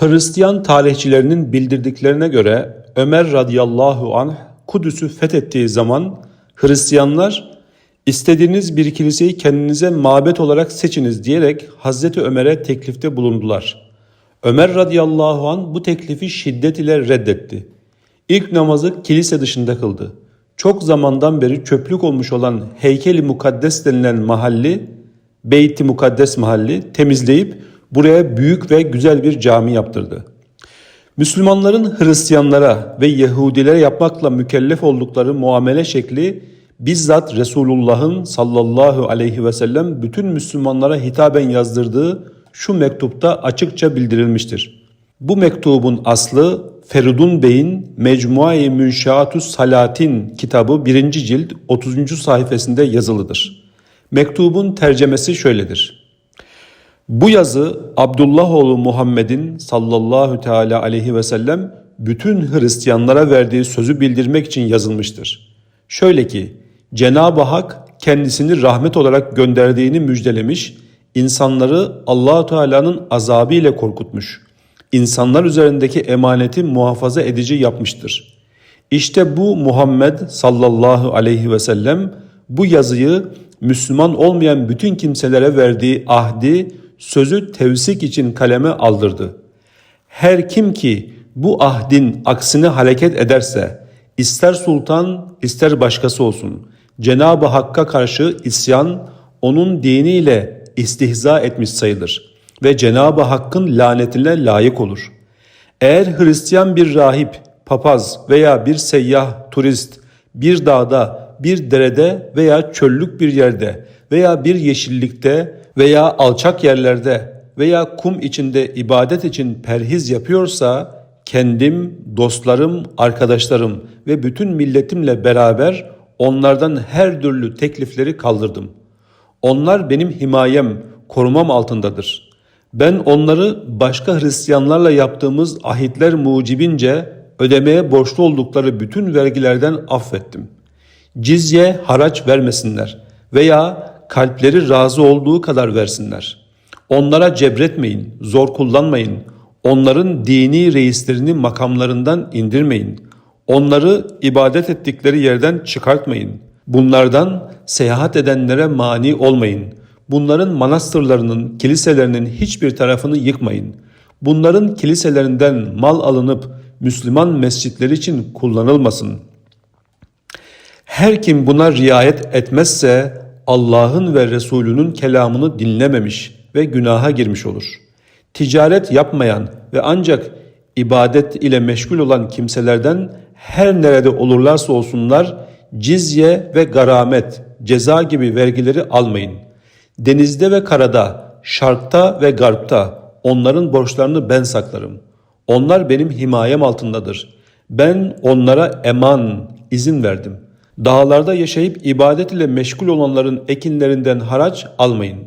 Hristiyan tarihçilerinin bildirdiklerine göre Ömer radıyallahu anh Kudüs'ü fethettiği zaman Hristiyanlar istediğiniz bir kiliseyi kendinize mabet olarak seçiniz diyerek Hazreti Ömer'e teklifte bulundular. Ömer radıyallahu anh bu teklifi şiddet ile reddetti. İlk namazı kilise dışında kıldı. Çok zamandan beri çöplük olmuş olan Heykeli Mukaddes denilen mahalli, Beyt-i Mukaddes mahalli temizleyip buraya büyük ve güzel bir cami yaptırdı. Müslümanların Hristiyanlara ve Yahudilere yapmakla mükellef oldukları muamele şekli bizzat Resulullah'ın sallallahu aleyhi ve sellem bütün Müslümanlara hitaben yazdırdığı şu mektupta açıkça bildirilmiştir. Bu mektubun aslı Feridun Bey'in Mecmuai Münşaatü Salatin kitabı 1. cilt 30. sayfasında yazılıdır. Mektubun tercemesi şöyledir. Bu yazı Abdullah oğlu Muhammed'in sallallahu teala aleyhi ve sellem bütün Hristiyanlara verdiği sözü bildirmek için yazılmıştır. Şöyle ki Cenab-ı Hak kendisini rahmet olarak gönderdiğini müjdelemiş, insanları Allahu Teala'nın azabı ile korkutmuş. İnsanlar üzerindeki emaneti muhafaza edici yapmıştır. İşte bu Muhammed sallallahu aleyhi ve sellem bu yazıyı Müslüman olmayan bütün kimselere verdiği ahdi, sözü tevsik için kaleme aldırdı. Her kim ki bu ahdin aksine hareket ederse, ister sultan ister başkası olsun, Cenab-ı Hakk'a karşı isyan, onun diniyle istihza etmiş sayılır ve Cenab-ı Hakk'ın lanetine layık olur. Eğer Hristiyan bir rahip, papaz veya bir seyyah, turist bir dağda, bir derede veya çöllük bir yerde veya bir yeşillikte veya alçak yerlerde veya kum içinde ibadet için perhiz yapıyorsa kendim, dostlarım, arkadaşlarım ve bütün milletimle beraber onlardan her türlü teklifleri kaldırdım. Onlar benim himayem, korumam altındadır. Ben onları başka Hristiyanlarla yaptığımız ahitler mucibince ödemeye borçlu oldukları bütün vergilerden affettim. Cizye haraç vermesinler veya kalpleri razı olduğu kadar versinler. Onlara cebretmeyin, zor kullanmayın. Onların dini reislerini makamlarından indirmeyin. Onları ibadet ettikleri yerden çıkartmayın. Bunlardan seyahat edenlere mani olmayın. Bunların manastırlarının, kiliselerinin hiçbir tarafını yıkmayın. Bunların kiliselerinden mal alınıp Müslüman mescitleri için kullanılmasın. Her kim buna riayet etmezse Allah'ın ve Resulünün kelamını dinlememiş ve günaha girmiş olur. Ticaret yapmayan ve ancak ibadet ile meşgul olan kimselerden her nerede olurlarsa olsunlar cizye ve garamet, ceza gibi vergileri almayın. Denizde ve karada, şarkta ve garpta onların borçlarını ben saklarım. Onlar benim himayem altındadır. Ben onlara eman, izin verdim. Dağlarda yaşayıp ibadet ile meşgul olanların ekinlerinden haraç almayın.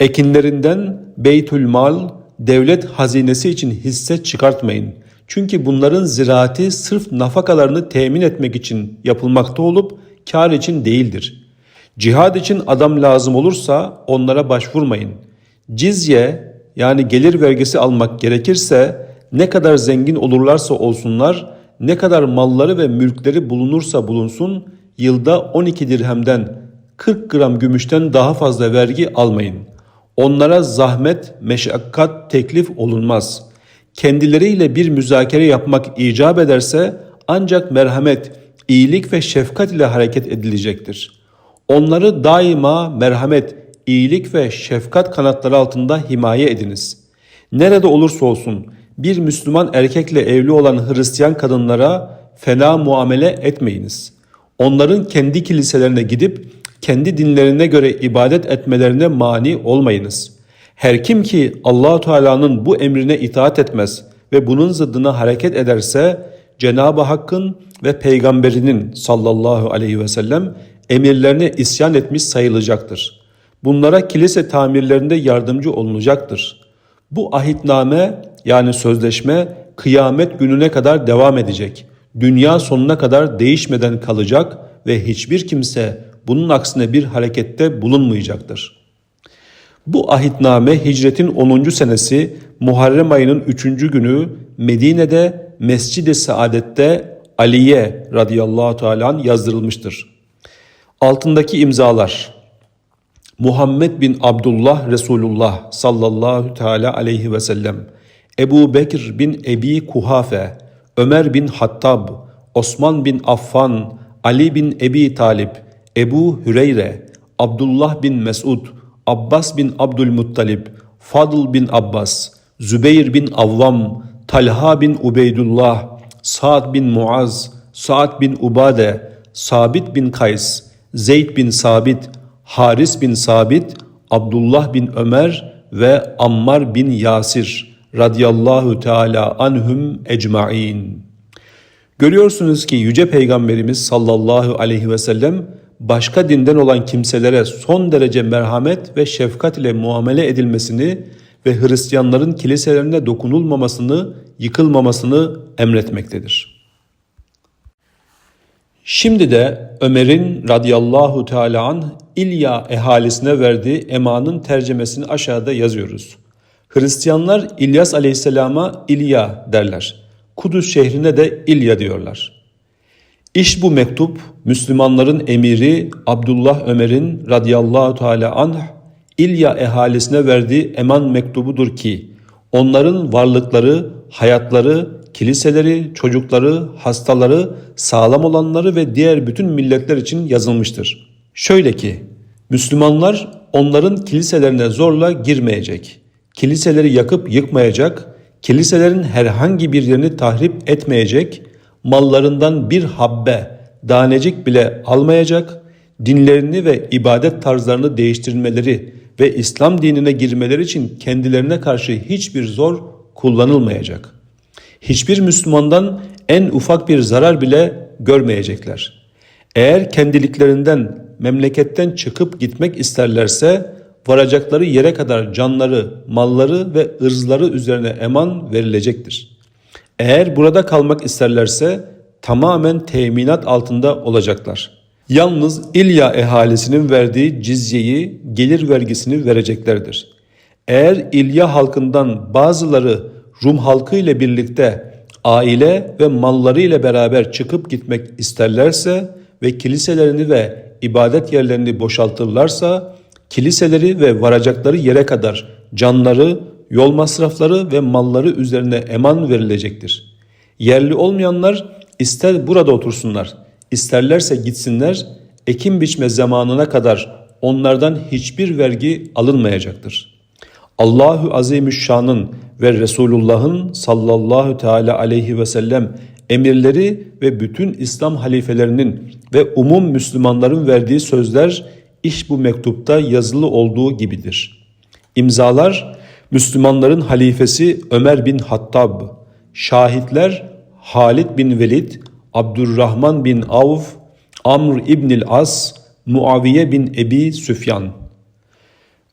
Ekinlerinden beytül mal, devlet hazinesi için hisse çıkartmayın. Çünkü bunların ziraati sırf nafakalarını temin etmek için yapılmakta olup kar için değildir. Cihad için adam lazım olursa onlara başvurmayın. Cizye yani gelir vergisi almak gerekirse ne kadar zengin olurlarsa olsunlar, ne kadar malları ve mülkleri bulunursa bulunsun yılda 12 dirhemden 40 gram gümüşten daha fazla vergi almayın. Onlara zahmet, meşakkat teklif olunmaz. Kendileriyle bir müzakere yapmak icap ederse ancak merhamet, iyilik ve şefkat ile hareket edilecektir. Onları daima merhamet, iyilik ve şefkat kanatları altında himaye ediniz. Nerede olursa olsun bir Müslüman erkekle evli olan Hristiyan kadınlara fena muamele etmeyiniz. Onların kendi kiliselerine gidip kendi dinlerine göre ibadet etmelerine mani olmayınız. Her kim ki Allahu Teala'nın bu emrine itaat etmez ve bunun zıddına hareket ederse Cenab-ı Hakk'ın ve peygamberinin sallallahu aleyhi ve sellem emirlerine isyan etmiş sayılacaktır. Bunlara kilise tamirlerinde yardımcı olunacaktır. Bu ahitname yani sözleşme kıyamet gününe kadar devam edecek. Dünya sonuna kadar değişmeden kalacak ve hiçbir kimse bunun aksine bir harekette bulunmayacaktır. Bu ahitname hicretin 10. senesi Muharrem ayının 3. günü Medine'de Mescid-i Saadet'te Aliye radıyallahu teala yazdırılmıştır. Altındaki imzalar Muhammed bin Abdullah Resulullah sallallahu teala aleyhi ve sellem, Ebu Bekir bin Ebi Kuhafe, Ömer bin Hattab, Osman bin Affan, Ali bin Ebi Talip, Ebu Hüreyre, Abdullah bin Mesud, Abbas bin Abdülmuttalip, Fadıl bin Abbas, Zübeyir bin Avvam, Talha bin Ubeydullah, Sa'd bin Muaz, Sa'd bin Ubade, Sabit bin Kays, Zeyd bin Sabit, Haris bin Sabit, Abdullah bin Ömer ve Ammar bin Yasir radıyallahu teala anhum ecmain. Görüyorsunuz ki yüce peygamberimiz sallallahu aleyhi ve sellem başka dinden olan kimselere son derece merhamet ve şefkat ile muamele edilmesini ve Hristiyanların kiliselerine dokunulmamasını, yıkılmamasını emretmektedir. Şimdi de Ömer'in radıyallahu teala anh İlya ehalisine verdiği emanın tercemesini aşağıda yazıyoruz. Hristiyanlar İlyas aleyhisselama İlya derler. Kudüs şehrine de İlya diyorlar. İş bu mektup Müslümanların emiri Abdullah Ömer'in radıyallahu teala anh İlya ehalisine verdiği eman mektubudur ki onların varlıkları, hayatları, kiliseleri, çocukları, hastaları, sağlam olanları ve diğer bütün milletler için yazılmıştır. Şöyle ki Müslümanlar onların kiliselerine zorla girmeyecek. Kiliseleri yakıp yıkmayacak, kiliselerin herhangi bir yerini tahrip etmeyecek, mallarından bir habbe, danecik bile almayacak, dinlerini ve ibadet tarzlarını değiştirmeleri ve İslam dinine girmeleri için kendilerine karşı hiçbir zor kullanılmayacak. Hiçbir Müslümandan en ufak bir zarar bile görmeyecekler. Eğer kendiliklerinden memleketten çıkıp gitmek isterlerse varacakları yere kadar canları, malları ve ırzları üzerine eman verilecektir. Eğer burada kalmak isterlerse tamamen teminat altında olacaklar. Yalnız İlya ehalisinin verdiği cizyeyi, gelir vergisini vereceklerdir. Eğer İlya halkından bazıları Rum halkı ile birlikte aile ve malları ile beraber çıkıp gitmek isterlerse ve kiliselerini ve ibadet yerlerini boşaltırlarsa kiliseleri ve varacakları yere kadar canları, yol masrafları ve malları üzerine eman verilecektir. Yerli olmayanlar ister burada otursunlar, isterlerse gitsinler, ekim biçme zamanına kadar onlardan hiçbir vergi alınmayacaktır. Allahu Azimüşşan'ın ve Resulullah'ın sallallahu teala aleyhi ve sellem emirleri ve bütün İslam halifelerinin ve umum Müslümanların verdiği sözler iş bu mektupta yazılı olduğu gibidir. İmzalar Müslümanların halifesi Ömer bin Hattab, şahitler Halid bin Velid, Abdurrahman bin Avf, Amr İbnil As, Muaviye bin Ebi Süfyan.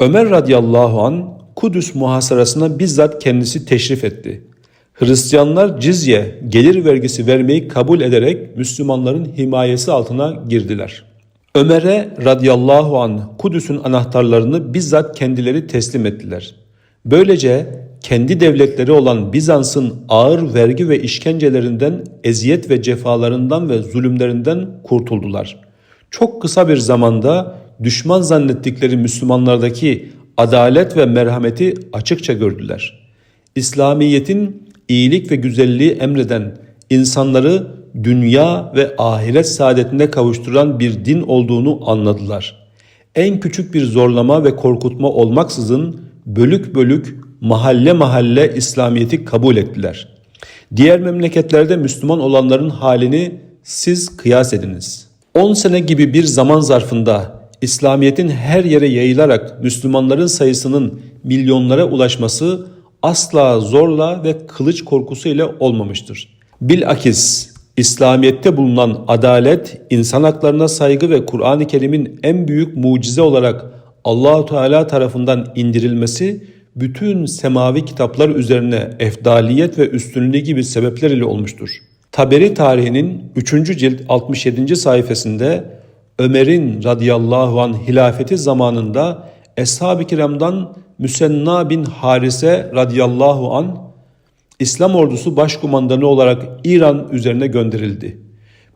Ömer radıyallahu an Kudüs muhasarasına bizzat kendisi teşrif etti. Hristiyanlar cizye, gelir vergisi vermeyi kabul ederek Müslümanların himayesi altına girdiler. Ömer'e radıyallahu an Kudüs'ün anahtarlarını bizzat kendileri teslim ettiler. Böylece kendi devletleri olan Bizans'ın ağır vergi ve işkencelerinden, eziyet ve cefalarından ve zulümlerinden kurtuldular. Çok kısa bir zamanda düşman zannettikleri Müslümanlardaki adalet ve merhameti açıkça gördüler. İslamiyet'in iyilik ve güzelliği emreden, insanları dünya ve ahiret saadetine kavuşturan bir din olduğunu anladılar. En küçük bir zorlama ve korkutma olmaksızın bölük bölük mahalle mahalle İslamiyet'i kabul ettiler. Diğer memleketlerde Müslüman olanların halini siz kıyas ediniz. 10 sene gibi bir zaman zarfında İslamiyet'in her yere yayılarak Müslümanların sayısının milyonlara ulaşması asla zorla ve kılıç korkusu ile olmamıştır. Bilakis İslamiyet'te bulunan adalet, insan haklarına saygı ve Kur'an-ı Kerim'in en büyük mucize olarak Allahu Teala tarafından indirilmesi bütün semavi kitaplar üzerine efdaliyet ve üstünlüğü gibi sebepler ile olmuştur. Taberi tarihinin 3. cilt 67. sayfasında Ömer'in radıyallahu an hilafeti zamanında Eshab-ı kiramdan Müsenna bin Harise radıyallahu an İslam ordusu başkumandanı olarak İran üzerine gönderildi.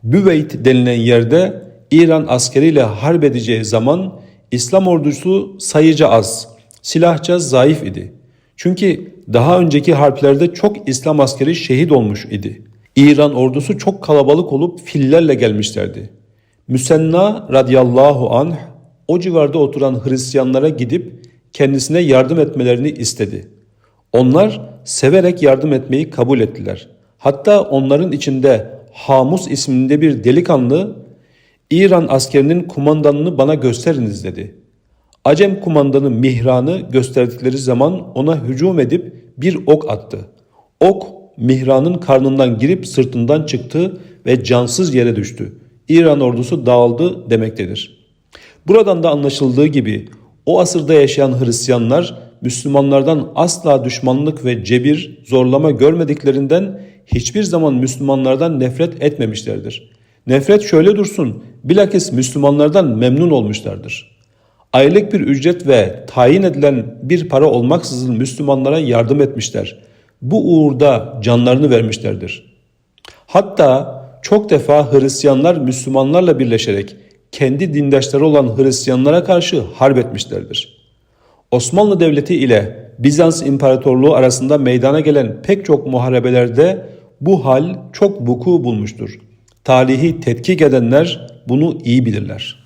Büveyt denilen yerde İran askeriyle harp edeceği zaman İslam ordusu sayıca az, silahça zayıf idi. Çünkü daha önceki harplerde çok İslam askeri şehit olmuş idi. İran ordusu çok kalabalık olup fillerle gelmişlerdi. Müsenna radıyallahu anh o civarda oturan Hristiyanlara gidip kendisine yardım etmelerini istedi. Onlar severek yardım etmeyi kabul ettiler. Hatta onların içinde Hamus isminde bir delikanlı İran askerinin kumandanını bana gösteriniz dedi. Acem kumandanı Mihran'ı gösterdikleri zaman ona hücum edip bir ok attı. Ok Mihran'ın karnından girip sırtından çıktı ve cansız yere düştü. İran ordusu dağıldı demektedir. Buradan da anlaşıldığı gibi o asırda yaşayan Hristiyanlar Müslümanlardan asla düşmanlık ve cebir, zorlama görmediklerinden hiçbir zaman Müslümanlardan nefret etmemişlerdir. Nefret şöyle dursun, bilakis Müslümanlardan memnun olmuşlardır. Aylık bir ücret ve tayin edilen bir para olmaksızın Müslümanlara yardım etmişler. Bu uğurda canlarını vermişlerdir. Hatta çok defa Hristiyanlar Müslümanlarla birleşerek kendi dindaşları olan Hristiyanlara karşı harp etmişlerdir. Osmanlı Devleti ile Bizans İmparatorluğu arasında meydana gelen pek çok muharebelerde bu hal çok vuku bulmuştur. Tarihi tetkik edenler bunu iyi bilirler.